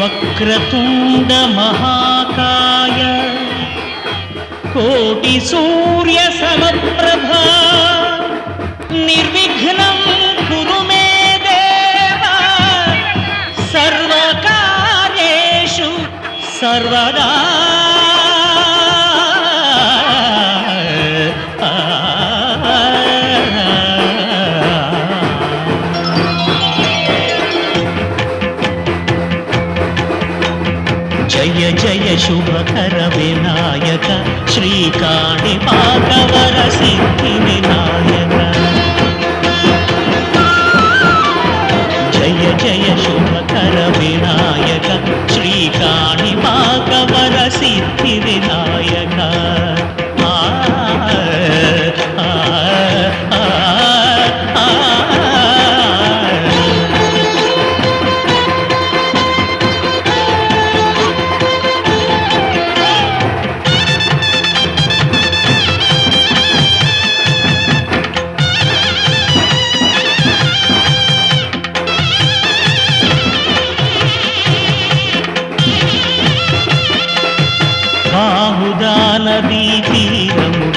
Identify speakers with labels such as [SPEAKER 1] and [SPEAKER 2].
[SPEAKER 1] వక్రతుండ మహాకాయ. కోటి సూర్య సమప్రభా. నిర్విఘ్నం కురు మే దేవ. సర్వకార్యేషు సర్వదా జయ జయ శుభకర వినాయక శ్రీకాణి పాకవర సిద్ధి వినాయక జయ జయ శుభకర వినాయక మహాహుదానదీ తీరము